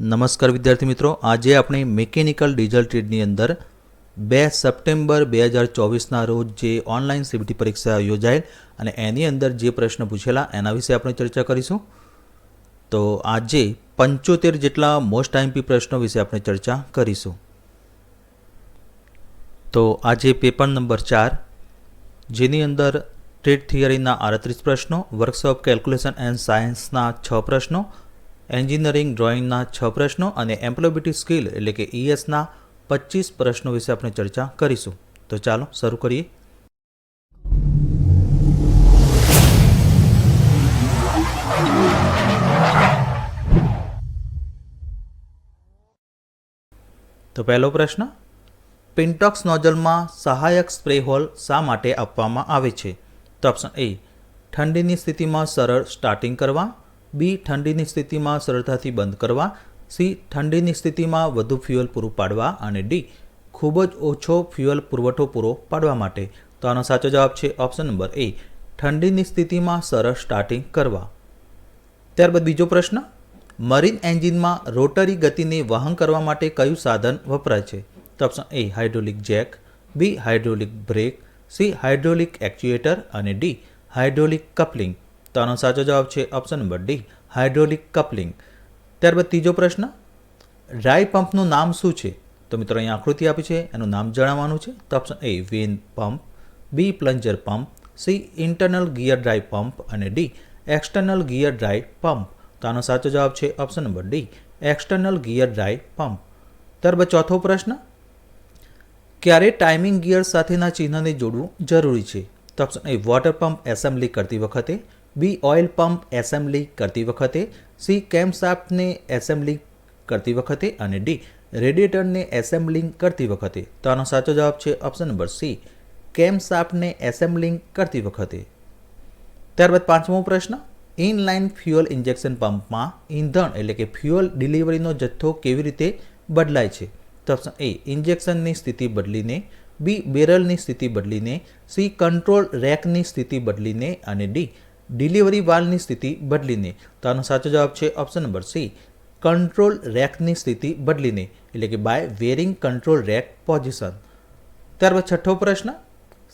નમસ્કાર વિદ્યાર્થી મિત્રો. આજે આપણે મિકેનિકલ ડીઝલ ટ્રેડની અંદર બે સપ્ટેમ્બર બે હજાર ચોવીસના રોજ જે ઓનલાઈન સીબીટી પરીક્ષા યોજાયેલ અને એની અંદર જે પ્રશ્ન પૂછેલા એના વિશે આપણે ચર્ચા કરીશું. તો આજે પંચોતેર જેટલા મોસ્ટ આઈમ્પી પ્રશ્નો વિશે આપણે ચર્ચા કરીશું. તો આજે પેપર નંબર ચાર, જેની અંદર ટ્રેડ થિયરીના આડત્રીસ પ્રશ્નો વર્કશોપ કેલ્ક્યુલેશન એન્ડ સાયન્સના છ પ્રશ્નો એન્જિનિયરિંગ ડ્રોઈંગના છ પ્રશ્નો અને એમ્પ્લોયબિલિટી સ્કિલ એટલે કે ઈએસના પચીસ પ્રશ્નો વિશે આપણે ચર્ચા કરીશું. તો ચાલો શરૂ કરીએ. તો પહેલો પ્રશ્ન પિન્ટોક્સ નોઝલમાં સહાયક સ્પ્રે હોલ શા માટે આપવામાં આવે છે? તો ઓપ્શન એ ઠંડીની સ્થિતિમાં સરળ સ્ટાર્ટિંગ કરવા. બી ઠંડીની સ્થિતિમાં સરળતાથી બંધ કરવા, સી ઠંડીની સ્થિતિમાં વધુ ફ્યુઅલ પૂરું પાડવા અને ડી ખૂબ જ ઓછો ફ્યુઅલ પુરવઠો પૂરો પાડવા માટે. તો આનો સાચો જવાબ છે ઓપ્શન નંબર એ, ઠંડીની સ્થિતિમાં સરળ સ્ટાર્ટિંગ કરવા. ત્યારબાદ બીજો પ્રશ્ન, મરીન એન્જિનમાં રોટરી ગતિને વહન કરવા માટે કયું સાધન વપરાય છે? તો option A, hydraulic jack, B, hydraulic brake, C, hydraulic actuator અને ડી, હાઇડ્રોલિક કપલિંગ. તો સાચો જવાબ છે option number D, hydraulic coupling. ત્યારબાદ ત્રીજો પ્રશ્ન ડ્રાય પંપનું નામ શું છે? તો મિત્રો અહીંયા આકૃતિ આપી છે, એનું નામ જણાવવાનું છે. તો option A, vane pump, B, plunger pump, C, internal gear dry pump અને D, external gear dry pump. તો આનો સાચો જવાબ છે option number D, external gear dry pump. ત્યારબાદ ચોથો પ્રશ્ન, ક્યારે ટાઈમિંગ ગિયર સાથેના ચિહ્નને જોડવું જરૂરી છે? તો option A, water pump assembly કરતી વખતે બી ઓઇલ પંપ એસેમ્બલી કરતી વખતે, સી કેમ્પશાફ્ટને એસેમ્બલી કરતી વખતે અને ડી રેડિએટરને એસેમ્બલિંગ કરતી વખતે? તો આનો સાચો જવાબ છે ઓપ્શન નંબર સી કેમ્પશાફ્ટને એસેમ્બલિંગ કરતી વખતે? ત્યારબાદ પાંચમો પ્રશ્ન, ઇનલાઇન ફ્યુઅલ ઇન્જેક્શન પંપમાં ઈંધણ એટલે કે ફ્યુઅલ ડિલિવરીનો જથ્થો કેવી રીતે બદલાય છે? તો ઓપ્શન એ, ઇન્જેક્શનની સ્થિતિ બદલીને, બી બેરલની સ્થિતિ બદલીને, સી કંટ્રોલ રેકની સ્થિતિ બદલીને અને ડી ડિલિવરી વાલ્વની સ્થિતિ બદલીને. તો આનો સાચો જવાબ છે ઓપ્શન નંબર સી કંટ્રોલ રેકની સ્થિતિ બદલીને, એટલે કે by varying control rack position ત્યારબાદ છઠ્ઠો પ્રશ્ન.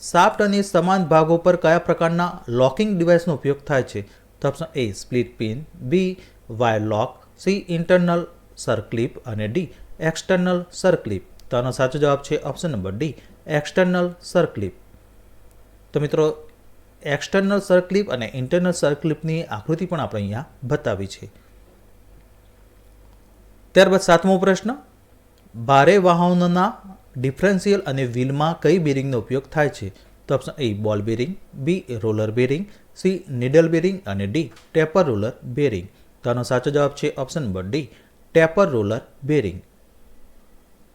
સાફ્ટ અને સમાન ભાગો પર કયા પ્રકારના લોકિંગ ડિવાઇસનો ઉપયોગ થાય છે? તો option A split pin B wire lock C internal circlip અને ડી એક્સટર્નલ સર્કલિપ તો આનો સાચો જવાબ છે option number D external circlip તો મિત્રો એક્સટર્નલ સર્કલિપ અને ઇન્ટરનલ સર્કલિપની આકૃતિ પણ આપણે અહીંયા બતાવી છે. ત્યારબાદ સાતમો પ્રશ્ન, ભારે વાહનોના ડિફરન્શિયલ અને વ્હીલમાં કઈ બેરિંગનો ઉપયોગ થાય છે? તો option A ball bearing B roller bearing C needle bearing અને ડી ટેપર રોલર બેરિંગ તો આનો સાચો જવાબ છે option number D taper roller bearing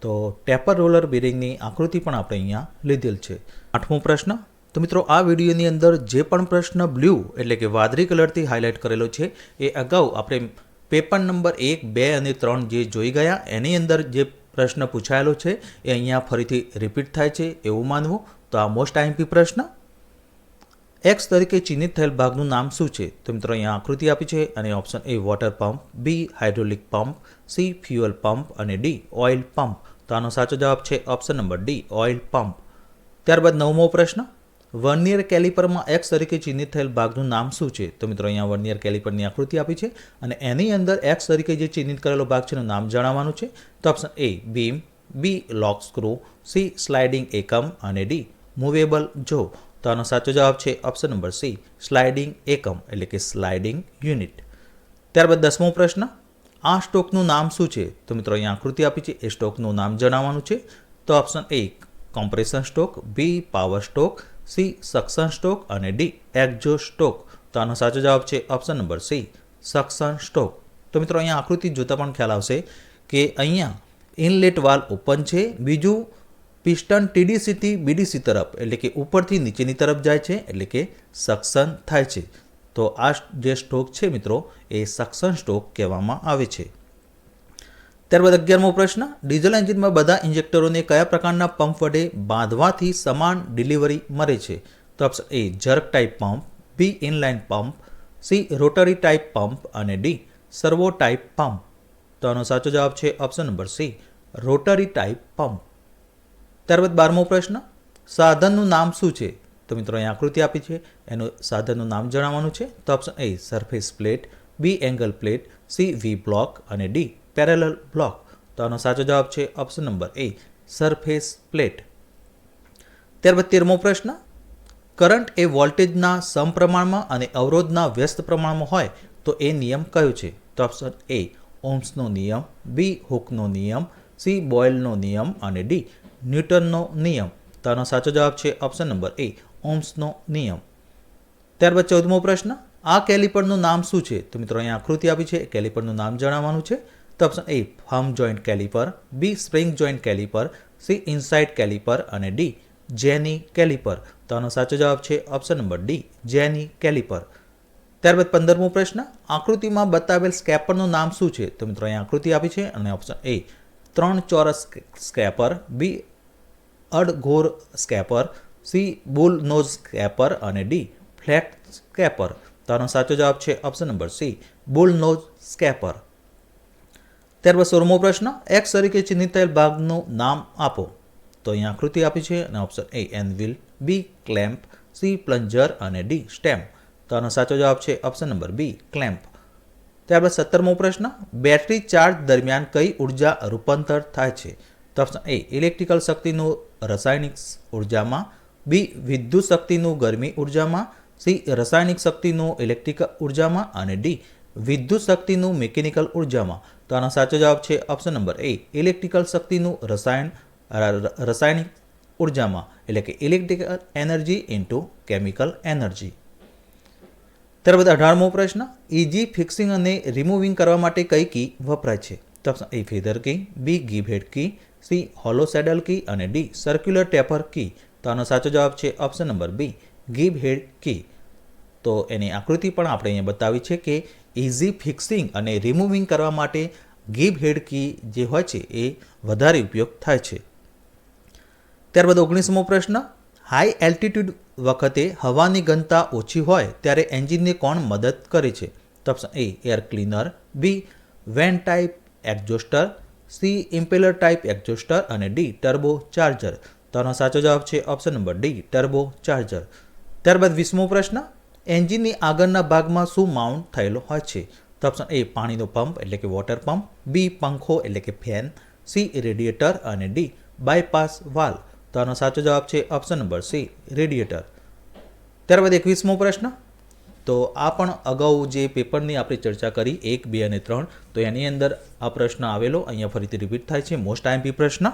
તો ટેપર રોલર બેરિંગની આકૃતિ પણ આપણે અહીંયા લીધેલ છે. આઠમો પ્રશ્ન તો મિત્રો, આ વિડીયોની અંદર જે પણ પ્રશ્ન બ્લુ એટલે કે વાદળી કલરથી હાઇલાઇટ કરેલો છે, એ અગાઉ આપણે પેપર નંબર એક, બે અને ત્રણ જે જોઈ ગયા, એની અંદર જે પ્રશ્ન પૂછાયેલો છે, એ અહીંયા ફરીથી રિપીટ થાય છે, એવું માનવું. તો આ મોસ્ટ આઈમ્પી પ્રશ્ન. એક્સ તરીકે ચિહ્નિત થયેલ ભાગનું નામ શું છે? તો મિત્રો, અહીંયા આકૃતિ આપી છે, અને option A water pump B hydraulic pump C fuel pump અને ડી ઓઇલ પંપ તો આનો સાચો જવાબ છે option number D oil pump ત્યારબાદ નવમો પ્રશ્ન. વર્નિયર કેલિપરમાં એક્સ તરીકે ચિહ્નિત થયેલ ભાગનું નામ શું છે? તો મિત્રો, અહીંયા વર્નિયર કેલિપરની આકૃતિ આપી છે અને એની અંદર એક્સ તરીકે જે ચિહ્નિત કરેલો ભાગ છે એનું નામ જણાવવાનું છે. તો option A, beam, B, lock screw, C, sliding એકમ અને ડી, મૂવેબલ. જો, તો આનો સાચો જવાબ છે ઓપ્શન નંબર સી, સ્લાઇડિંગ એકમ, એટલે કે સ્લાઇડિંગ યુનિટ. ત્યારબાદ દસમો પ્રશ્ન, આ સ્ટોકનું નામ શું છે? તો મિત્રો, અહીંયા આકૃતિ આપી છે, એ સ્ટોકનું નામ જણાવવાનું છે. તો option A, compression stroke, B, power stroke C suction stroke અને ડી, એક્ઝો સ્ટોક તો આનો સાચો જવાબ છે option number C suction stroke તો મિત્રો, અહીંયા આકૃતિ જોતા પણ ખ્યાલ આવશે કે અહીંયા ઇનલેટ વાલ ઓપન છે, બીજું પિસ્ટન ટીડીસીથી બીડીસી તરફ, એટલે કે ઉપરથી નીચેની તરફ જાય છે, એટલે કે સક્સન થાય છે. તો આ જે સ્ટોક છે મિત્રો, એ સક્સન સ્ટોક કહેવામાં આવે છે. ત્યારબાદ અગિયારમો પ્રશ્ન, ડીઝલ એન્જિનમાં બધા ઇન્જેક્ટરોને કયા પ્રકારના પંપ વડે બાંધવાથી સમાન ડિલિવરી મળે છે? તો option A jerk type pump B inline pump C rotary type pump અને ડી સર્વો ટાઈપ પંપ. તો આનો સાચો જવાબ છે option number C rotary type pump. ત્યારબાદ બારમો પ્રશ્ન, સાધનનું નામ શું છે? તો મિત્રો, અહીં આકૃતિ આપી છે. એનું સાધનનું નામ જણાવવાનું છે. તો option A surface plate B angle plate C V block અને ડી પેરેલલ બ્લોક. તો આનો સાચો જવાબ છે option number A, surface plate. ત્યારબાદ તેરમો પ્રશ્ન, કરંટ એ વોલ્ટેજના સમપ્રમાણમાં અને અવરોધના વ્યસ્ત પ્રમાણમાં હોય તો એ નિયમ કયો છે? તો ઓપ્શન એ ઓમ્સનો નિયમ બી હુકનો નિયમ સી બોયલનો નિયમ અને ડી ન્યૂટનનો નિયમ. તો આનો સાચો જવાબ છે ઓપ્શન નંબર એ ઓમ્સનો નિયમ. ત્યારબાદ ચૌદમો પ્રશ્ન, આ કેલિપરનું નામ શું છે? તો મિત્રો, અહીંયા આકૃતિ આપી છે, કેલિપરનું નામ જણાવવાનું છે. તો option A firm joint caliper B spring joint caliper C inside caliper અને ડી જેની કેલિપર તો આનો સાચો જવાબ છે option number D jenny caliper ત્યારબાદ પંદરમો પ્રશ્ન, આકૃતિમાં બતાવેલ સ્કેપરનું નામ શું છે? તો મિત્રો, અહીંયા આકૃતિ આપી છે અને ઓપ્શન એ ત્રણ ચોરસ scraper B અડઘોર scraper C bull nose scraper અને ડી ફ્લેટ સ્કેપર તો આનો સાચો જવાબ છે option number C bull nose scraper ત્યારબાદ સોળમો પ્રશ્ન એક્સ તરીકે ચિહ્નિત થયેલ ભાગનું નામ આપો. તો અહીંયા આકૃતિ આપી છે અને option A anvil B clamp C plunger અને ડી સ્ટેમ્પ તો આનો સાચો જવાબ છે ઓપ્શન નંબર બી ક્લેમ્પ ત્યારબાદ સત્તરમો પ્રશ્ન બેટરી ચાર્જ દરમિયાન કઈ ઊર્જા રૂપાંતર થાય છે? તો ઓપ્શન એ ઇલેક્ટ્રિકલ શક્તિનું રાસાયણિક ઉર્જામાં બી વિદ્યુત શક્તિનું ગરમી ઉર્જામાં સી રાસાયણિક શક્તિનું ઇલેક્ટ્રિકલ ઉર્જામાં અને ડી વિદ્યુત શક્તિનું મિકેનિકલ ઉર્જામાં. તો આનો સાચો જવાબ છે ઓપ્શન નંબર એ ઇલેક્ટ્રિકલ શક્તિનું રસાયણ રાસાયણિક ઉર્જામાં. એટલે કે electrical energy into chemical energy ત્યારબાદ અઢારમો પ્રશ્ન ઇજી ફિક્સિંગ અને રિમૂવિંગ કરવા માટે કઈ કી વપરાય છે? તો option A feather key B head key C hollow saddle key અને ડી સર્ક્યુલર ટેપર કી તો આનો સાચો જવાબ છે ઓપ્શન નંબર બી ગીવ હેડ કી તો એની આકૃતિ પણ આપણે અહીંયા બતાવી છે કે ઇઝી ફિક્સિંગ અને રિમૂવિંગ કરવા માટે ગીબ હેડ કી જે હોય છે એ વધારે ઉપયોગ થાય છે. ત્યારબાદ ઓગણીસમો પ્રશ્ન હાઈ એલ્ટિટ્યૂડ વખતે હવાની ઘનતા ઓછી હોય ત્યારે એન્જિનને કોણ મદદ કરે છે? Option A air cleaner B vane type exhauster C impeller type exhauster અને ડી ટર્બો ચાર્જર તો આનો સાચો જવાબ છે option number D turbo charger ત્યારબાદ વીસમો પ્રશ્ન એન્જિનની આગળના ભાગમાં શું માઉન્ટ થયેલો હોય છે? તો ઓપ્શન એ પાણીનો પંપ એટલે કે વોટર પંપ, બી પંખો એટલે કે ફેન, સી રેડિએટર અને ડી બાયપાસ વાલ તો આનો સાચો જવાબ છે ઓપ્શન નંબર સી રેડિએટર ત્યારબાદ એકવીસમો પ્રશ્ન. તો આ પણ અગાઉ જે પેપરની આપણે ચર્ચા કરી, એક, બે અને ત્રણ, તો એની અંદર આ પ્રશ્ન આવેલો. અહીંયા ફરીથી રિપીટ થાય છે. મોસ્ટ આઈમ્પી પ્રશ્ન.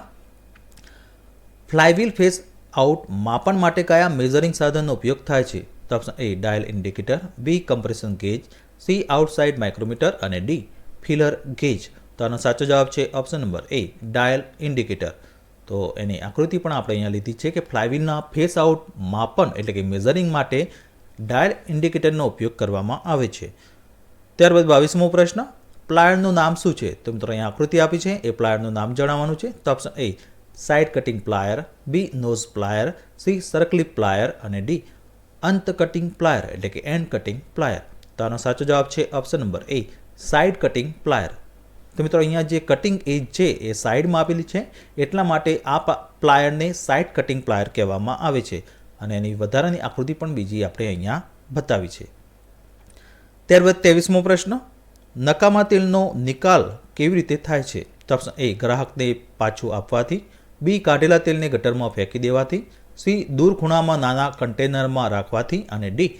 ફ્લાયવીલ ફેસ આઉટ માપન માટે કયા મેઝરિંગ સાધનનો ઉપયોગ થાય છે? તો option A dial indicator, B compression gauge, C outside micrometer અને ડી ફિલર ગેજ. તો આનો સાચો જવાબ છે option number A, dial indicator. તો એની આકૃતિ પણ આપણે અહીંયા લીધી છે કે ફ્લાયવીલના ફેસ આઉટ માપન એટલે કે મેઝરિંગ માટે ડાયલ ઇન્ડિકેટરનો ઉપયોગ કરવામાં આવે છે. ત્યારબાદ બાવીસમો પ્રશ્ન, પ્લાયરનું નામ શું છે? તો મિત્રો અહીંયા આકૃતિ આપી છે, એ પ્લાયરનું નામ જણાવવાનું છે. તો option A, side cutting plier, B nose plier, C circlip plier અને ડી અંત કટિંગ પ્લાયર એટલે કે એન્ડ કટિંગ પ્લાયર તો આનો સાચો જવાબ છે option number A side cutting plier તો મિત્રો, અહીંયા જે કટિંગ એજ છે, એ સાઈડમાં આપેલી છે. એટલા માટે આ પ્લાયરને સાઇડ કટિંગ પ્લાયર કહેવામાં આવે છે. અને એની વધારાની આકૃતિ પણ બીજી આપણે અહીંયા બતાવી છે. ત્યારબાદ ત્રેવીસમો પ્રશ્ન, નકામા તેલનો નિકાલ કેવી રીતે થાય છે? તો ઓપ્શન એ ગ્રાહકને પાછું આપવાથી. બી કાઢેલા તેલને ગટરમાં ફેંકી દેવાથી. સી દૂર ખૂણામાં નાના કન્ટેનરમાં રાખવાથી અને ડી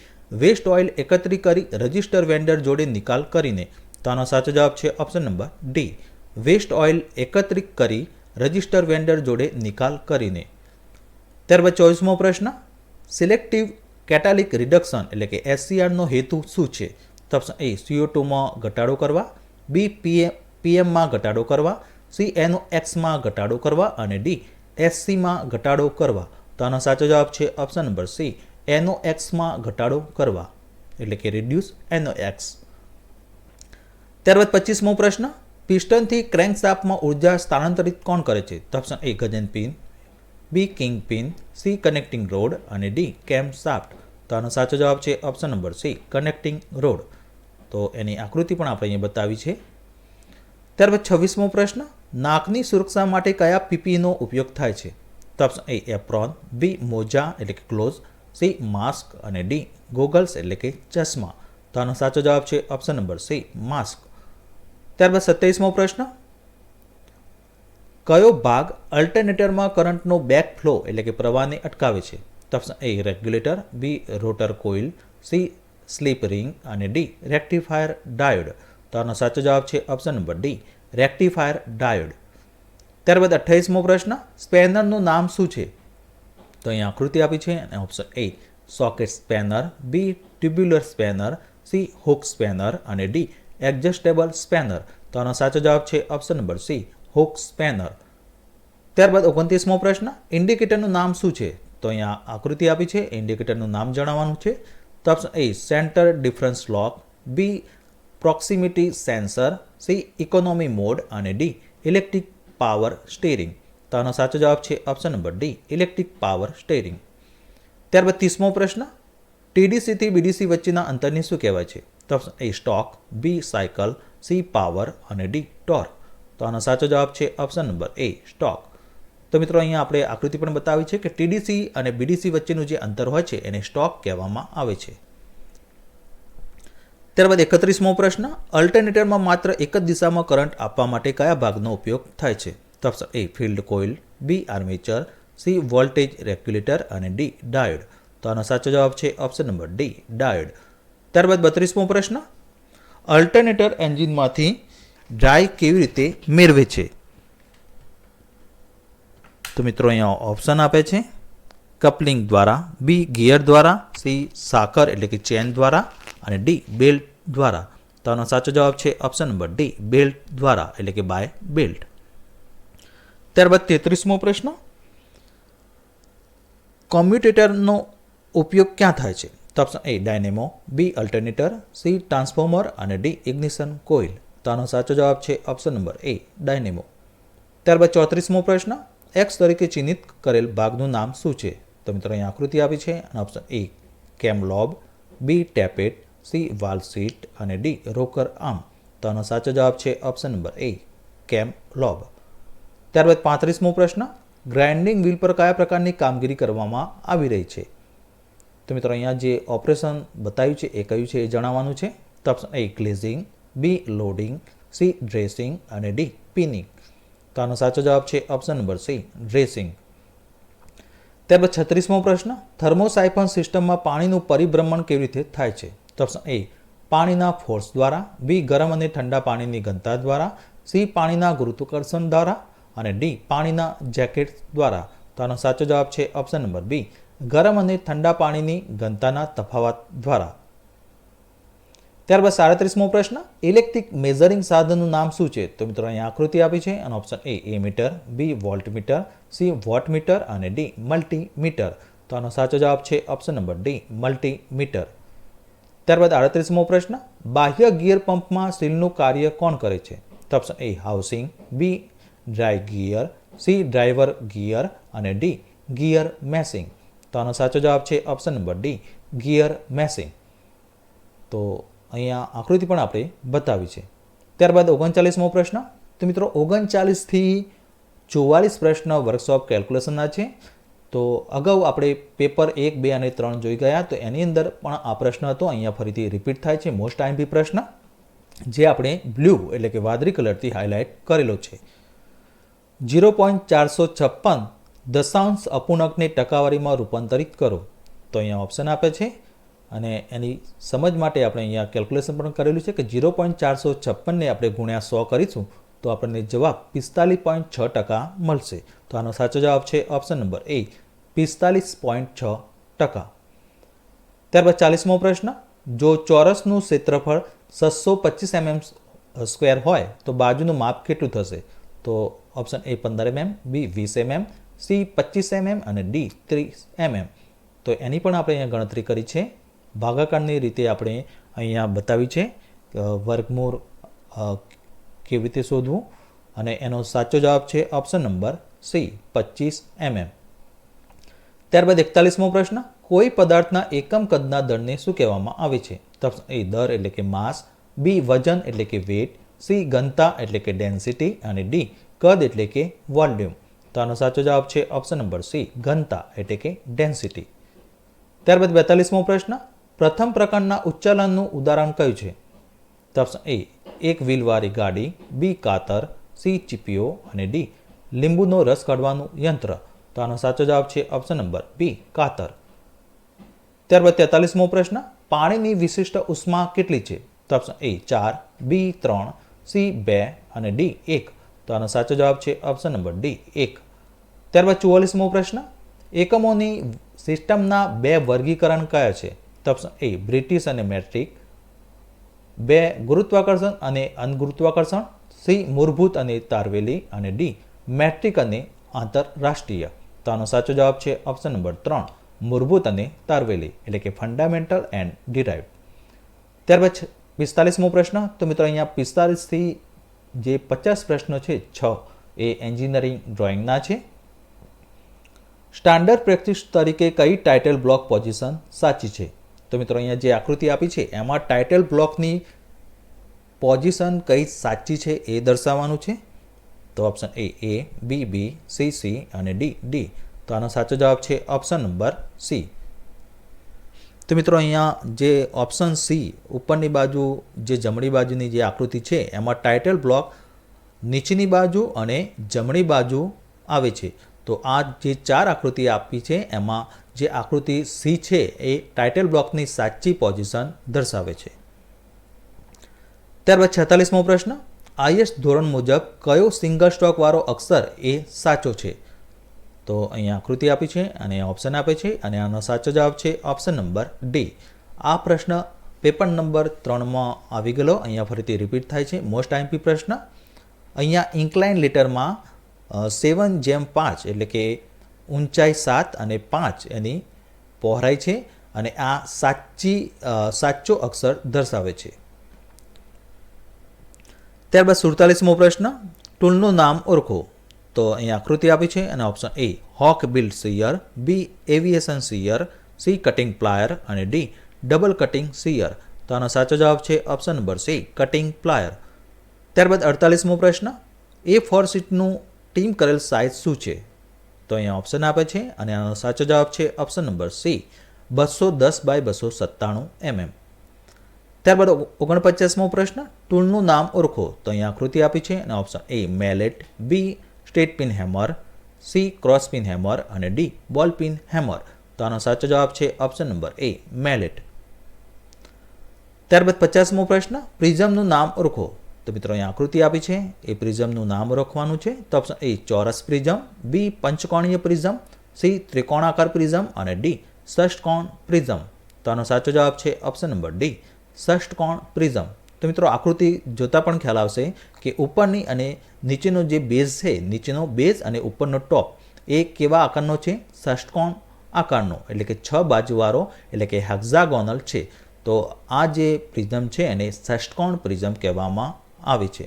વેસ્ટ ઓઇલ એકત્રિત કરી રજિસ્ટર વેન્ડર જોડે નિકાલ કરીને તો આનો સાચો જવાબ છે option number D. Waste oil એકત્રિત કરી રજિસ્ટર વેન્ડર જોડે નિકાલ કરીને. ત્યારબાદ ચોવીસમો પ્રશ્ન. સિલેક્ટિવ કેટાલિક રિડક્શન એટલે કે એસસીઆરનો હેતુ શું છે? તો ઓપ્શન એ સીઓ ટુમાં ઘટાડો કરવા, બી પીએમ પીએમમાં ઘટાડો કરવા, સી એનો એક્સમાં ઘટાડો કરવા અને ડી એસસીમાં ઘટાડો કરવા. તો આનો સાચો જવાબ છે ઓપ્શન નંબર સી એનો એક્સમાં ઘટાડો કરવા. એટલે કે રિડ્યુસ એનો એક્સ ત્યારબાદ પચીસમો પ્રશ્ન. પિસ્ટનથી ક્રેન્કશાફ્ટમાં ઊર્જા સ્થાનાંતરિત કોણ કરે છે? તો option A gudgeon pin. B king pin. C connecting rod અને ડી કેમ્પ શાફ્ટ તો આનો સાચો જવાબ છે option number C connecting rod તો એની આકૃતિ પણ આપણે અહીંયા બતાવી છે. ત્યારબાદ છવ્વીસમો પ્રશ્ન. નાકની સુરક્ષા માટે કયા પીપીનો ઉપયોગ થાય છે? તો ઓપ્શન એ એપ્રોન બી મોજા એટલે કે ક્લોઝ સી માસ્ક અને ડી ગોગલ્સ એટલે કે ચશ્મા. તો આનો સાચો જવાબ છે ઓપ્શન નંબર સી માસ્ક ત્યારબાદ સત્યાવીસમો પ્રશ્ન. કયો ભાગ અલ્ટરનેટરમાં કરંટનો બેક ફ્લો એટલે કે પ્રવાહને અટકાવે છે? તો option A regulator B rotor coil C slip ring અને ડી રેક્ટિફાયર ડાયોડ તો આનો સાચો જવાબ છે option number D rectifier diode ત્યારબાદ અઠ્ઠાવીસમો પ્રશ્ન, સ્પેનરનું નામ શું છે? તો અહીંયા આકૃતિ આપી છે અને option A socket spanner B tubular spanner C hook spanner અને ડી એડજસ્ટેબલ સ્પેનર તો આનો સાચો જવાબ છે option number C hook spanner ત્યારબાદ ઓગણત્રીસમો પ્રશ્ન ઇન્ડિકેટરનું નામ શું છે? તો અહીંયા આકૃતિ આપી છે ઇન્ડિકેટરનું નામ જણાવવાનું છે. તો option A centre difference lock B proximity sensor C economy mode અને ડી ઇલેક્ટ્રિક પાવર સ્ટેરિંગ. તો આનો સાચો જવાબ છે option number D, electric power steering. ત્યારબાદ ત્રીસમો પ્રશ્ન ટીડીસીથી બીડીસી વચ્ચેના અંતરને શું કહેવાય છે? તો option A stroke, B cycle, C power અને ડી ટોર તો આનો સાચો જવાબ છે ઓપ્શન નંબર એ સ્ટોક. તો મિત્રો અહીંયા આપણે આકૃતિ પણ બતાવી છે કે ટીડીસી અને બીડીસી વચ્ચેનું જે અંતર હોય છે એને સ્ટોક કહેવામાં આવે છે. ત્યારબાદ એકત્રીસમો પ્રશ્ન, અલ્ટરનેટરમાં માત્ર એક જ દિશામાં કરંટ આપવા માટે કયા ભાગનો ઉપયોગ થાય છે? તો option A, field coil, B, armature, C, voltage regulator અને ડી, ડાયોડ. તો આનો સાચો જવાબ છે ઓપ્શન નંબર ડી, ડાયોડ. ત્યારબાદ બત્રીસમો પ્રશ્ન, અલ્ટરનેટર એન્જિનમાંથી ડ્રાય કેવી રીતે મેળવે છે? તો મિત્રો અહીંયા ઓપ્શન આપે છે, કપલિંગ દ્વારા, બી, ગિયર દ્વારા, સી, સાકર એટલે કે ચેન દ્વારા અને ડી બેલ્ટ દ્વારા. તો આનો સાચો જવાબ છે ઓપ્શન નંબર ડી બેલ્ટ દ્વારા, એટલે કે બાય બેલ્ટ ત્યારબાદ તેત્રીસમો પ્રશ્ન. કોમ્યુટેટરનો ઉપયોગ ક્યાં થાય છે? તો option A dynamo B alternator C transformer અને ડી ઇગ્નિશન કોઇલ તો આનો સાચો જવાબ છે ઓપ્શન નંબર એ ડાયનેમો ત્યારબાદ ચોત્રીસમો પ્રશ્ન. એક્સ તરીકે ચિહ્નિત કરેલ ભાગનું નામ શું છે? તો મિત્રો, અહીં આકૃતિ આપી છે અને option A cam lobe B tappet C, valve seat અને ડી, રોકર આર્મ તો આનો સાચો જવાબ છે ઓપ્શન નંબર એ, કેમ લોબ. ત્યારબાદ પાંત્રીસમો પ્રશ્ન, ગ્રાઇન્ડિંગ વ્હીલ પર કયા પ્રકારની કામગીરી કરવામાં આવી રહી છે? તો મિત્રો, અહીંયા જે ઓપરેશન બતાવ્યું છે, એ કયું છે એ જણાવવાનું છે. તો option A, glazing, B, loading, C, dressing અને ડી, પિનિંગ. તો આનો સાચો જવાબ છે ઓપ્શન નંબર સી, ડ્રેસિંગ. ત્યારબાદ છત્રીસમો પ્રશ્ન, થર્મોસાઇફન સિસ્ટમમાં પાણીનું પરિભ્રમણ કેવી રીતે થાય છે? તો ઓપ્શન એ, પાણીના ફોર્સ દ્વારા, બી, ગરમ અને ઠંડા પાણીની ઘનતા દ્વારા, સી, પાણીના ગુરુત્વાકર્ષણ દ્વારા, અને ડી, પાણીના જેકેટ દ્વારા. તો આનો સાચો જવાબ છે ઓપ્શન નંબર બી, ગરમ અને ઠંડા પાણીની ઘનતાના તફાવત દ્વારા. ત્યારબાદ સાડત્રીસમો પ્રશ્ન ઇલેક્ટ્રિક મેઝરિંગ સાધનનું નામ શું છે? તો મિત્રો અહીંયા આકૃતિ આપી છે, અને option A ammeter B voltmeter C wattmeter અને ડી મલ્ટીમીટર તો આનો સાચો જવાબ છે ઓપ્શન નંબર ડી મલ્ટીમીટર ત્યારબાદ આડત્રીસમો પ્રશ્ન, બાહ્ય ગિયર પંપમાં સીલનું કાર્ય કોણ કરે છે? તો option A housing B drive gear C driver gear અને ડી ગિયર મેસિંગ તો આનો સાચો જવાબ છે option number D gear meshing તો અહીંયા આકૃતિ પણ આપણે બતાવી છે. ત્યારબાદ ઓગણચાલીસમો પ્રશ્ન, તો મિત્રો ઓગણચાલીસથી ચુવાલીસ પ્રશ્ન વર્કશોપ કેલ્ક્યુલેશનના છે. તો અગાઉ આપણે પેપર એક, બે અને ત્રણ જોઈ ગયા, તો એની અંદર પણ આ પ્રશ્ન હતો. અહીંયા ફરીથી રિપીટ થાય છે. મોસ્ટ આઈમ્પી પ્રશ્ન. જે આપણે બ્લુ એટલે કે વાદળી કલરથી હાઇલાઇટ કરેલો છે. ઝીરો પોઈન્ટ ચારસો છપ્પન દશાંશ અપૂર્ણકને ટકાવારીમાં રૂપાંતરિત કરો. તો અહીંયા ઓપ્શન આપે છે. અને એની સમજ માટે આપણે અહીંયા કેલ્ક્યુલેશન પણ કરેલું છે કે ઝીરો પોઈન્ટ ચારસો છપ્પનને આપણે ગુણ્યા સો કરીશું. તો આપણને જવાબ પિસ્તાલીસ પોઈન્ટ છ ટકા મળશે. તો આનો સાચો જવાબ છે ઓપ્શન નંબર એ પિસ્તાલીસ પોઈન્ટ છ ટકા. ત્યારબાદ ચાલીસમો પ્રશ્ન, જો ચોરસનું ક્ષેત્રફળ છસો પચીસ એમએમ સ્ક્વેર હોય, તો બાજુનું માપ કેટલું થશે? તો ઓપ્શન એ પંદર એમએમ બી વીસ એમએમ સી પચીસ એમએમ અને ડી ત્રીસ એમએમ. તો એની પણ આપણે અહીંયા ગણતરી કરી છે. ભાગાકારની રીતે આપણે અહીંયા બતાવી છે. વર્ગમૂળ કેવી રીતે શોધવું? અને એનો સાચો જવાબ છે ઓપ્શન નંબર સી પચીસ એમએમ ત્યારબાદ એકતાલીસમો પ્રશ્ન, કોઈ પદાર્થના એકમ કદના દળને શું કહેવામાં આવે છે? એ દર એટલે કે માસ બી વજન એટલે કે વેટ સી ઘનતા એટલે કે ડેન્સિટી અને ડી કદ એટલે કે વોલ્યુમ તો આનો સાચો જવાબ છે ઓપ્શન નંબર સી ઘનતા એટલે કે ડેન્સિટી ત્યારબાદ બેતાલીસમો પ્રશ્ન, પ્રથમ પ્રકારના ઉચ્ચાલનનું ઉદાહરણ કયું છે? તો ઓપ્શન એ, એક વ્હીલવાળી ગાડી, બી કાતર, સી ચીપીઓ અને ડી લીંબુનો રસ કાઢવાનું યંત્ર. તો આનો સાચો જવાબ છે ઓપ્શન નંબર બી, કાતર. ત્યારબાદ તેતાલીસમો પ્રશ્ન, પાણીની વિશિષ્ટ ઉષ્મા કેટલી છે? તો ઓપ્શન એ ચાર, બી ત્રણ, સી બે અને ડી એક. તો આનો સાચો જવાબ છે ઓપ્શન નંબર ડી એક. ત્યારબાદ ચુવાલીસમો પ્રશ્ન, એકમોની સિસ્ટમના બે વર્ગીકરણ કયા છે? તો ઓપ્શન એ, બ્રિટિશ અને મેટ્રિક બે ગુરુત્વાકર્ષણ અને અનગુરુત્વાકર્ષણ, સી મૂળભૂત અને તારવેલી અને ડી મેટ્રિક અને આંતરરાષ્ટ્રીય. તો આનો સાચો જવાબ છે ઓપ્શન નંબર ત્રણ, મૂળભૂત અને તારવેલી, એટલે કે ફંડામેન્ટલ એન્ડ ડિરાઇવ ત્યારબાદ પિસ્તાલીસમો પ્રશ્ન. તો મિત્રો અહીંયા પિસ્તાલીસથી જે પચાસ પ્રશ્નો છે, છ, એ એન્જિનિયરિંગ ડ્રોઈંગના છે. સ્ટાન્ડર્ડ પ્રેક્ટિસ તરીકે કઈ ટાઇટલ બ્લોક પોઝિશન સાચી છે? તો મિત્રો અહીંયા જે આકૃતિ આપી છે, એમાં ટાઇટલ બ્લોકની પોઝિશન કઈ સાચી છે એ દર્શાવવાનું છે. તો option A A B B C C અને ડી ડી તો આનો સાચો જવાબ છે ઓપ્શન નંબર સી તો મિત્રો અહીંયા જે ઓપ્શન સી ઉપરની બાજુ જે જમણી બાજુની જે આકૃતિ છે, એમાં ટાઇટલ બ્લોક નીચેની બાજુ અને જમણી બાજુ આવે છે. તો આ જે ચાર આકૃતિ આપી છે, એમાં જે આકૃતિ સી છે એ ટાઇટલ બ્લોકની સાચી પોઝિશન દર્શાવે છે. ત્યારબાદ છેતાલીસમો પ્રશ્ન આઈએસ ધોરણ મુજબ કયો સિંગલ સ્ટોકવાળો અક્ષર એ સાચો છે? તો અહીંયા આકૃતિ આપી છે અને ઓપ્શન આપે છે અને આનો સાચો જવાબ છે ઓપ્શન નંબર ડી આ પ્રશ્ન પેપર નંબર ત્રણમાં આવી ગયેલો. અહીંયા ફરીથી રિપીટ થાય છે. મોસ્ટ આઈમ્પી પ્રશ્ન. અહીંયા ઇન્કલાઇન લેટરમાં સેવન જેમ પાંચ એટલે કે ઊંચાઈ સાત અને પાંચ એની પહોળાઈ છે અને આ સાચી સાચો અક્ષર દર્શાવે છે. ત્યારબાદ સુડતાલીસમો પ્રશ્ન, ટૂલનું નામ ઓળખો. તો અહીં આકૃતિ આપી છે અને option A, hawk build shear B, aviation shear C, cutting plier અને ડી, ડબલ કટિંગ સિયર તો આનો સાચો જવાબ છે option number C, cutting plier. ત્યારબાદ અડતાલીસમો પ્રશ્ન, એ ફોર સીટનું ટીમ કરેલ સાઇઝ શું છે? તો અહીંયા ઓપ્શન આપે છે અને આનો સાચો જવાબ છે ઓપ્શન નંબર સી બસો દસ બાય બસો સત્તાણું એમએમ ત્યારબાદ ઓગણપચાસમો પ્રશ્ન, ટૂલનું નામ ઓળખો. તો અહીંયા આકૃતિ આપી છે અને option A mallet B straight pin hammer C cross pin hammer અને ડી બોલ પિન હેમર તો આનો સાચો જવાબ છે ઓપ્શન નંબર એ મેલેટ ત્યારબાદ પચાસમો પ્રશ્ન પ્રિઝમનું નામ ઓળખો. તો મિત્રો, અહીં આકૃતિ આપી છે. એ પ્રિઝમનું નામ ઓળખવાનું છે. તો ઓપ્શન એ ચોરસ પ્રિઝમ, બી પંચકોણીય પ્રિઝમ, સી ત્રિકોણાકાર પ્રિઝમ અને ડી ષષ્ટકોણ પ્રિઝમ. તો આનો સાચો જવાબ છે ઓપ્શન નંબર ડી ષષ્ટકોણ પ્રિઝમ. તો મિત્રો, આકૃતિ જોતાં પણ ખ્યાલ આવશે કે ઉપરની અને નીચેનો જે બેઝ છે, નીચેનો બેઝ અને ઉપરનો ટોપ, એ કેવા આકારનો છે? ષષ્ટકોણ આકારનો. એટલે કે છ બાજુવાળો, એટલે કે હેક્ઝાગોનલ છે. તો આ જે પ્રિઝમ છે એને ષષ્ટકોણ પ્રિઝમ કહેવામાં આવે છે.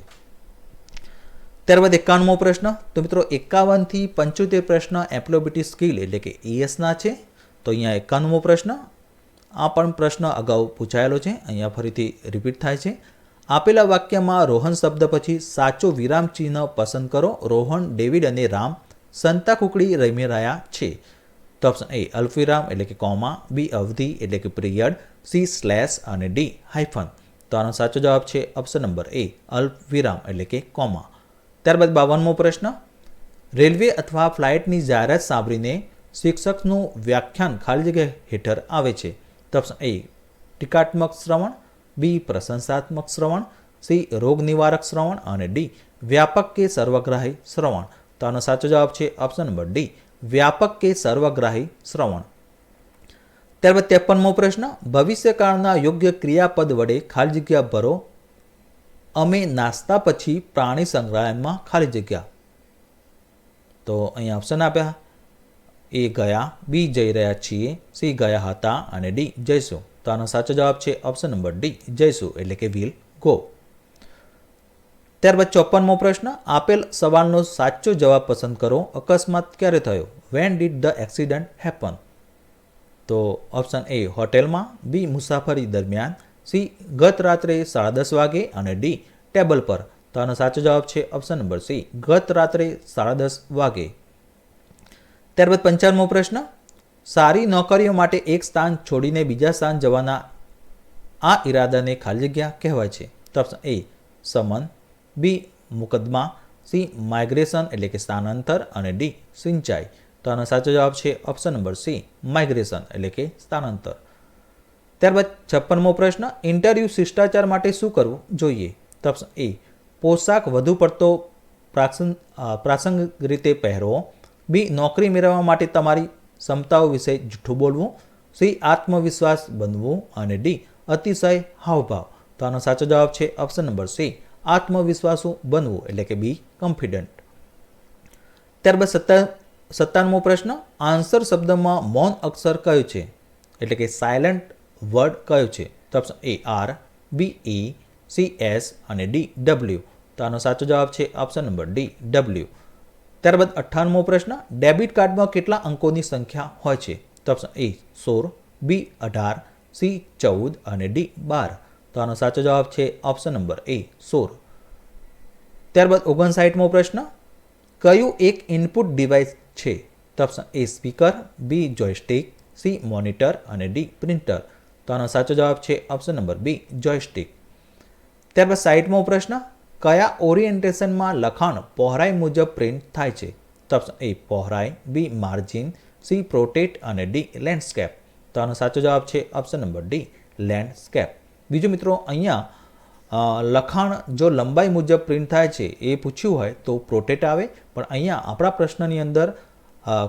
ત્યારબાદ એકાવનમો પ્રશ્ન, તો મિત્રો એકાવનથી પંચોતેર પ્રશ્ન એપ્લોબિટી સ્કિલ એટલે કે ઈએસના ના છે. તો અહીંયા એકાવનમો પ્રશ્ન, આ પણ પ્રશ્ન અગાઉ પૂછાયેલો છે. અહીંયા ફરીથી રિપીટ થાય છે. આપેલા વાક્યમાં રોહન શબ્દ પછી સાચો વિરામ ચિહ્ન પસંદ કરો. રોહન, ડેવિડ અને રામ સંતા કુકડી રમી રહ્યા છે. તો ઓપ્શન એ અલ્ફિરામ એટલે કે કોમા, બી અવધિ એટલે કે પિરિયડ, સી સ્લેશ અને ડી હાઇફન તો આનો સાચો જવાબ છે ઓપ્શન નંબર એ અલ્પવિરામ એટલે કે કોમા. ત્યારબાદ બાવનમો પ્રશ્ન, રેલવે અથવા ફ્લાઇટની જાહેરાત સાંભળીને શિક્ષકનું વ્યાખ્યાન ખાલી જગ્યા હેઠળ આવે છે. તો ઓપ્શન એ ટીકાત્મક શ્રવણ બી પ્રશંસાત્મક શ્રવણ સી રોગ નિવારક શ્રવણ અને ડી વ્યાપક કે સર્વગ્રાહી શ્રવણ. તો આનો સાચો જવાબ છે ઓપ્શન નંબર ડી વ્યાપક કે સર્વગ્રાહી શ્રવણ. ત્યારબાદ ત્રેપનમો પ્રશ્ન, ભવિષ્યકાળના યોગ્ય ક્રિયાપદ વડે ખાલી જગ્યા ભરો. અમે નાસ્તા પછી પ્રાણી સંગ્રહાલયમાં ખાલી જગ્યા. તો અહીંયા ઓપ્શન આપ્યા. એ ગયા, બી જઈ રહ્યા છીએ, સી ગયા હતા અને ડી જઈશું. તો આનો સાચો જવાબ છે ઓપ્શન નંબર ડી, જઈશું, એટલે કે વિલ ગો ત્યારબાદ ચોપનમો પ્રશ્ન, આપેલ સવાલનો સાચો જવાબ પસંદ કરો. અકસ્માત ક્યારે થયો? When did the accident happen તો ઓપ્શન એ હોટેલમાં બી મુસાફરી દરમિયાન સી ગત રાત્રે સાડા દસ વાગે અને ડી ટેબલ પર. તો આનો સાચો જવાબ છે ઓપ્શન નંબર સી ગત રાત્રે સાડા દસ વાગે. ત્યારબાદ પંચાવનમો પ્રશ્ન, સારી નોકરીઓ માટે એક સ્થાન છોડીને બીજા સ્થાન જવાના આ ઈરાદાને ખાલી જગ્યા કહેવાય છે. તો ઓપ્શન એ સમન. બી મુકદ્દમા. સી માઇગ્રેશન એટલે કે સ્થાનાંતર. અને ડી સિંચાઈ. તો આનો સાચો જવાબ છે ઓપ્શન નંબર સી માઇગ્રેશન એટલે કે સ્થાનાંતર. ત્યારબાદ છપ્પનમો પ્રશ્ન ઇન્ટરવ્યૂ શિષ્ટાચાર માટે શું કરવું જોઈએ? તો ઓપ્શન એ પોશાક વધુ પડતો પ્રાસંગ પ્રાસંગિક રીતે પહેરવો. બી નોકરી મેળવવા માટે તમારી ક્ષમતાઓ વિશે જૂઠું બોલવું. સી આત્મવિશ્વાસ બનવું અને ડી અતિશય હાવભાવ. તો આનો સાચો જવાબ છે ઓપ્શન નંબર સી આત્મવિશ્વાસુ બનવું એટલે કે બી કોન્ફિડન્ટ ત્યારબાદ સત્તા સત્તાવનમો પ્રશ્ન, આન્સર શબ્દમાં મૌન અક્ષર કયો છે? એટલે કે સાયલન્ટ વર્ડ કયો છે? તો option A R B E C S અને ડી ડબલ્યુ તો આનો સાચો જવાબ છે ઓપ્શન નંબર ડી ડબલ્યુ ત્યારબાદ અઠ્ઠાણમો પ્રશ્ન, ડેબિટ કાર્ડમાં કેટલા અંકોની સંખ્યા હોય છે? તો ઓપ્શન એ સોળ બી અઢાર સી ચૌદ અને ડી બાર. તો આનો સાચો જવાબ છે ઓપ્શન નંબર એ સોળ. ત્યારબાદ ઓગણસાઠમો પ્રશ્ન, કયું એક ઇનપુટ ડિવાઇસ છે. તો A speaker, B joystick, C monitor અને ડી પ્રિન્ટર. તો આનો સાચો જવાબ છે ઓપ્શન નંબર બી, જોયસ્ટિક. ત્યારબાદ સાઈઠમો પ્રશ્ન, કયા ઓરિએન્ટેશનમાં લખાણ પહોળાઈ મુજબ પ્રિન્ટ થાય છે? તો ઓપ્શન એ પહોળાઈ, બી માર્જિન, સી પ્રોટેટ અને ડી લેન્ડસ્કેપ. તો આનો સાચો જવાબ છે ઓપ્શન નંબર ડી, લેન્ડસ્કેપ. બીજું મિત્રો, અહીંયા લખાણ જો લંબાઈ મુજબ પ્રિન્ટ થાય છે એ પૂછ્યું હોય તો પ્રોટેટ આવે, પણ અહીંયા આપણા પ્રશ્નની અંદર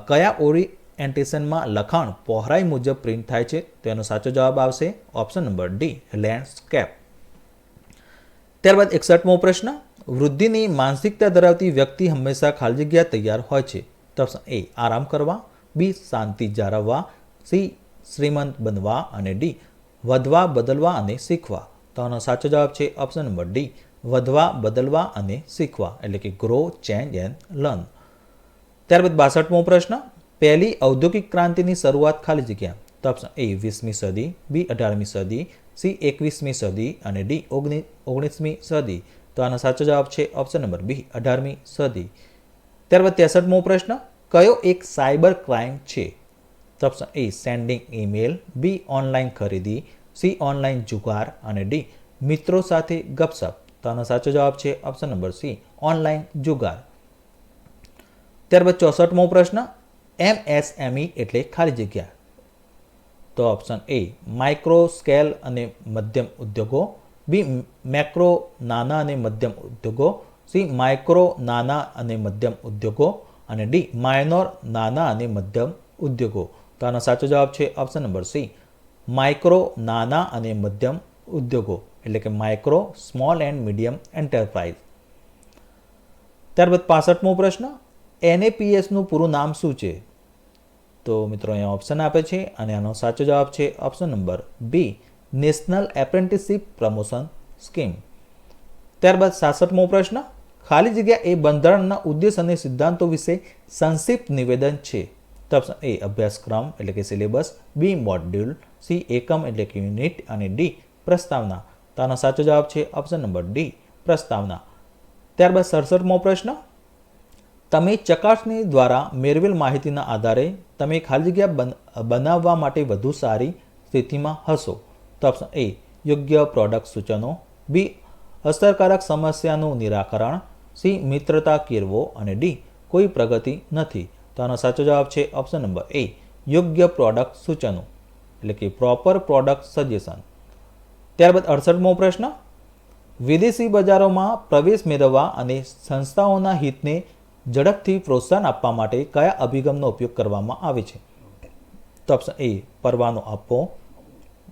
કયા ઓરિએન્ટેશનમાં લખાણ પહોળાઈ મુજબ પ્રિન્ટ થાય છે? તેનો સાચો જવાબ આવશે ઓપ્શન નંબર ડી, લેન્ડસ્કેપ. ત્યારબાદ એકસઠમો પ્રશ્ન, વૃદ્ધિની માનસિકતા ધરાવતી વ્યક્તિ હંમેશા ખાલી જગ્યા તૈયાર હોય છે. તો ઓપ્શન એ, આરામ કરવા? બી, શાંતિ જાળવવા? સી, શ્રીમંત બનવા? અને ડી, વધવા, બદલવા અને શીખવા. તો આનો સાચો જવાબ છે ઓપ્શન નંબર ડી, વધવા, બદલવા અને શીખવા. એટલે કે ગ્રો ચેન્જ એન્ડ લર્ન ત્યારબાદ બાસઠમો પ્રશ્ન, પહેલી ઔદ્યોગિક ક્રાંતિની શરૂઆત ખાલી જગ્યા. તો ઓપ્શન એ વીસમી સદી બી અઢારમી સદી સી એકવીસમી સદી અને ડી ઓગણી, ઓગણીસમી સદી. તો આનો સાચો જવાબ છે ઓપ્શન નંબર બી અઢારમી સદી. ત્યારબાદ ત્રેસઠમો પ્રશ્ન, કયો એક સાયબર ક્રાઇમ છે? તો option A sending email B online ખરીદી સી ઓનલાઈન જુગાર અને ડી મિત્રો સાથે ગપસપ. તો આનો સાચો જવાબ છે ઓપ્શન નંબર સી ઓનલાઈન જુગાર. ત્યારબાદ ચોસઠમો પ્રશ્ન, એમએસએમઈ એટલે ખાલી જગ્યા. તો ઓપ્શન એ માઇક્રો સ્કેલ અને મધ્યમ ઉદ્યોગો. બી મેક્રો નાના અને મધ્યમ ઉદ્યોગો. સી માઇક્રો નાના અને મધ્યમ ઉદ્યોગો. અને ડી માઇનોર નાના અને મધ્યમ ઉદ્યોગો. તો આનો સાચો જવાબ છે ઓપ્શન નંબર સી માઇક્રો નાના અને મધ્યમ ઉદ્યોગો. એટલે કે micro small and medium enterprise ત્યારબાદ પાસઠમો પ્રશ્ન એનએપીએસનું પૂરું નામ શું છે? તો મિત્રો અહીંયા ઓપ્શન આપે છે અને આનો સાચો જવાબ છે option number B national apprenticeship promotion scheme ત્યારબાદ સાસઠમો પ્રશ્ન, ખાલી જગ્યા એ બંધારણના ઉદ્દેશ અને સિદ્ધાંતો વિશે સંક્ષિપ્ત નિવેદન છે? તો ઓપ્શન એ અભ્યાસક્રમ એટલે કે સિલેબસ. બી મોડ્યુલ સી એકમ એટલે કે યુનિટ. અને ડી પ્રસ્તાવના. તો આનો સાચો જવાબ છે ઓપ્શન નંબર ડી પ્રસ્તાવના. ત્યારબાદ સડસઠમો પ્રશ્ન તમે ચકાસણી દ્વારા મેળવેલ માહિતીના આધારે તમે ખાલી જગ્યા બન- બનાવવા માટે વધુ સારી સ્થિતિમાં હશો. તો ઓપ્શન એ. યોગ્ય પ્રોડક્ટ સૂચનો. બી. અસરકારક સમસ્યાનું નિરાકરણ. સી. મિત્રતા કેળવો. અને ડી. કોઈ પ્રગતિ નથી. તો આનો સાચો જવાબ છે ઓપ્શન નંબર એ. યોગ્ય પ્રોડક્ટ સૂચનો. એટલે કે પ્રોપર પ્રોડક્ટ સજેશન ત્યારબાદ અડસઠમો પ્રશ્ન. વિદેશી બજારોમાં પ્રવેશ મેળવવા અને સંસ્થાઓના હિતને ઝડપથી પ્રોત્સાહન આપવા માટે કયા અભિગમનો ઉપયોગ કરવામાં આવે છે? તો ઓપ્શન એ પરવાનો આપવો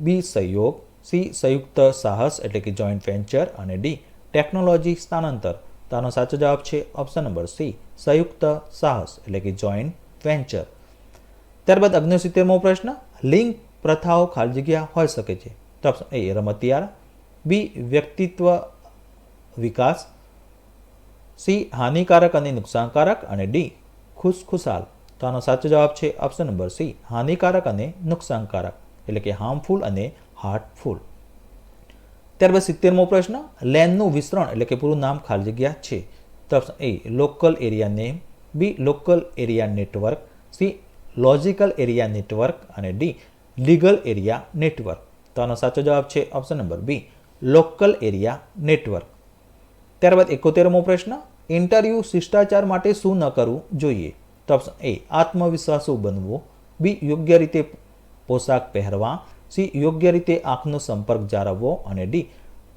બી સહયોગ. સી સંયુક્ત સાહસ એટલે કે જોઈન્ટ વેન્ચર અને ડી ટેકનોલોજી સ્થાનાંતર. તો આનો સાચો જવાબ છે ઓપ્શન નંબર સી સંયુક્ત સાહસ એટલે કે જોઈન્ટ વેન્ચર ત્યારબાદ અગ્નિસિત્તેરમો પ્રશ્ન, લિંગ પ્રથાઓ ખાલી જગ્યા હોઈ શકે છે. તો ઓપ્શન એ રમતિયાળ. બી વ્યક્તિત્વ વિકાસ. સી, હાનિકારક અને નુકસાનકારક અને ડી, ખુશખુશાલ. તો આનો સાચો જવાબ છે ઓપ્શન નંબર સી, હાનિકારક અને નુકસાનકારક, એટલે કે હાર્મફુલ અને હાર્ટફુલ ત્યારબાદ સિત્તેરમો પ્રશ્ન, લેનનું વિસ્તરણ, એટલે કે પૂરું નામ ખાલી જગ્યા છે. તો option A local area name B local area network C logical area network અને ડી લીગલ એરિયા નેટવર્ક તો આનો સાચો જવાબ છે option number B local area network ત્યારબાદ એકોતેરમો પ્રશ્ન, ઇન્ટરવ્યૂ શિષ્ટાચાર માટે શું ન કરવું જોઈએ? તો ઓપ્શન એ આત્મવિશ્વાસુ બનવો. બી યોગ્ય રીતે પોશાક પહેરવા. સી યોગ્ય રીતે આંખનો સંપર્ક જાળવવો. અને ડી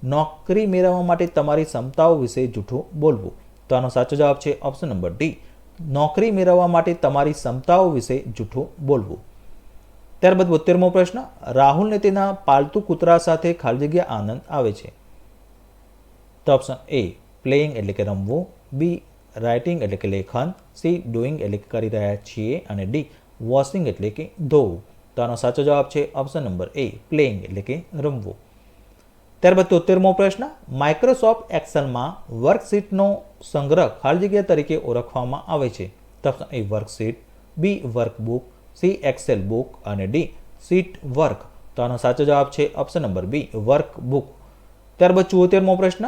નોકરી મેળવવા માટે તમારી ક્ષમતાઓ વિશે જૂઠું બોલવું. તો આનો સાચો જવાબ છે ઓપ્શન નંબર ડી નોકરી મેળવવા માટે તમારી ક્ષમતાઓ વિશે જૂઠું બોલવું. ત્યારબાદ બોતેરમો પ્રશ્ન, રાહુલને તેના પાલતુ કૂતરા સાથે ખાલી જગ્યા આનંદ આવે છે. તો ઓપ્શન એ પ્લેઇંગ એટલે કે રમવું. બી રાઇટિંગ એટલે કે લેખન. સી ડુઈંગ એટલે કે કરી રહ્યા છીએ. અને ડી વોશિંગ એટલે કે ધોવું. તો આનો સાચો જવાબ છે ઓપ્શન નંબર એ પ્લેઇંગ એટલે કે રમવું. ત્યારબાદ તોતેરમો પ્રશ્ન માઇક્રોસોફ્ટ એક્સેલમાં વર્કશીટનો સંગ્રહ ખાલી જગ્યા તરીકે ઓળખવામાં આવે છે. Option A worksheet B workbook C Excel book અને ડી સીટ વર્ક તો આનો સાચો જવાબ છે ઓપ્શન નંબર બી વર્કબુક ત્યારબાદ ચુઓતેરમો પ્રશ્ન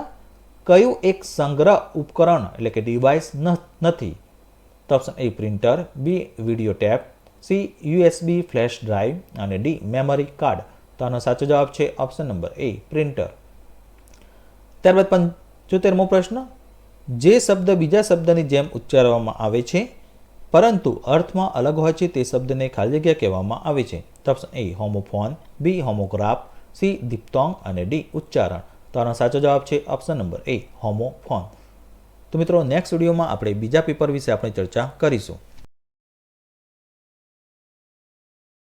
કયું એક સંગ્રહ ઉપકરણ એટલે કે ડિવાઇસ નથી? તો option A printer B video tape C USB flash drive અને ડી મેમરી કાર્ડ તો આનો સાચો જવાબ છે ઓપ્શન નંબર એ પ્રિન્ટર ત્યારબાદ પંચોતેરમો પ્રશ્ન. જે શબ્દ બીજા શબ્દની જેમ ઉચ્ચારવામાં આવે છે, પરંતુ અર્થમાં અલગ હોય છે તે શબ્દને ખાલી જગ્યા કહેવામાં આવે છે. તો option A homophone B homograph C diphthong અને ડી ઉચ્ચારણ. તો આનો સાચો જવાબ છે ઓપ્શન નંબર એ હોમોફોન તો મિત્રો નેક્સ્ટ વિડીયોમાં આપણે બીજા પેપર વિશે આપણે ચર્ચા કરીશું.